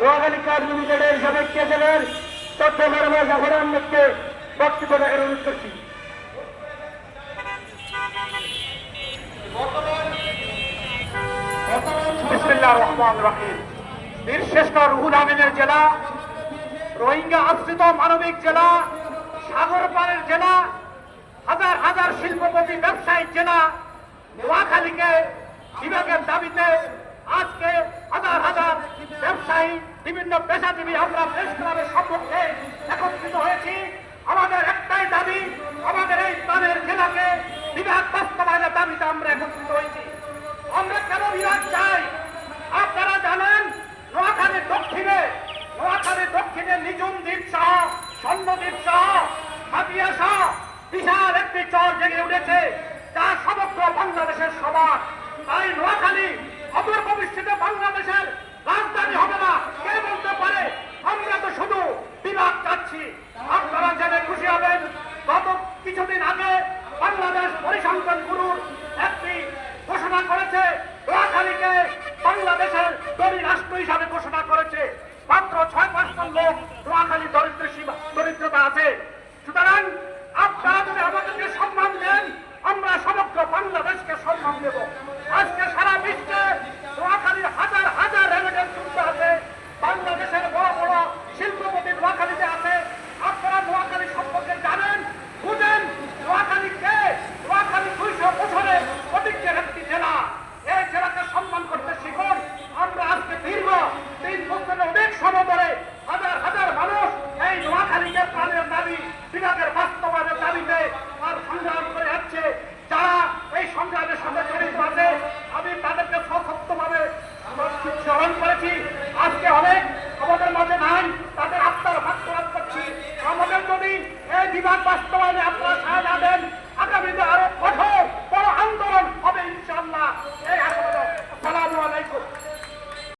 নোয়াখালী কাজ লিমিটেডের সাবেক চট্টগ্রাম জাফর আহমেদকে বক্তব্য অনুরোধ করছি। রুহুল আমিনের জেলা, রোহিঙ্গা আশ্রিত মানবিক জেলা সাগর পাড়ের জেলা, হাজার হাজার শিল্পপতি, ব্যবসায়িক জেলা, নোয়াখালীকে বিভাগের দাবিতে ব্যবসায়ী বিভিন্ন পেশাজীবী আমরা প্রেস ক্লাবের সম্মুখে একত্রিত হয়েছি। আমাদের একটাই দাবি, আমাদের এই প্রাণের জেলাকে বিভাগ বাস্তবায়নের দাবিতে আমরা একত্রিত হয়েছি। আমরা কেন বিভাগ চাই? আপনারা জানেন, নোয়াখালীর দক্ষিণে নোয়াখালীর দক্ষিণে নিজুম দ্বীপ সহ স্বর্ণদ্বীপ সহ হাতিয়া সহ বিশাল একটি চর জেগে উঠেছে, যা সমগ্র বাংলাদেশের সবার তাই নোয়াখালী ভবিষ্যতে বাংলাদেশের কিছুদিন আগে বাংলাদেশ পরিসংখ্যান গুরুর একটি ঘোষণা করেছে বাংলাদেশের দরি রাষ্ট্র হিসাবে ঘোষণা করেছে। মাত্র ছয় পাঁচজন লোক নোয়াখালী দরিদ্র সীমা দরিদ্রতা আছে সুতরাং আপনারা যদি আমাদেরকে সম্মান দেন আমরা সমগ্র বাংলাদেশকে সম্মান দেব আজকে সারা বিশ্বে নোয়াখালীর হাজার হাজার রেমিটেন্স যুক্ত আছে বাংলাদেশের বড় বড় শিল্পপতি নোয়াখালীতে আছে আপনারা নোয়াখালী সম্পর্কে জানেন বুঝেন নোয়াখালী কে নোয়াখালী দুইশো বছরের অধিকের একটি জেলা এই জেলাকে সম্মান করতে শিখুন আমরা আজকে দীর্ঘ তিন বছরের অনেক সময় ধরে হাজার হাজার মানুষ যারা এই সংগ্রামের সাথে জড়িত আমি তাদেরকে সশক্তভাবে স্মরণ করেছি। আজকে অনেক আমাদের মাঝে নাই, তাদের আত্মার ভাগ করছি। আমাদের যদি এই বিভাগ বাস্তবায়নে আপনারা সাহায্য দেন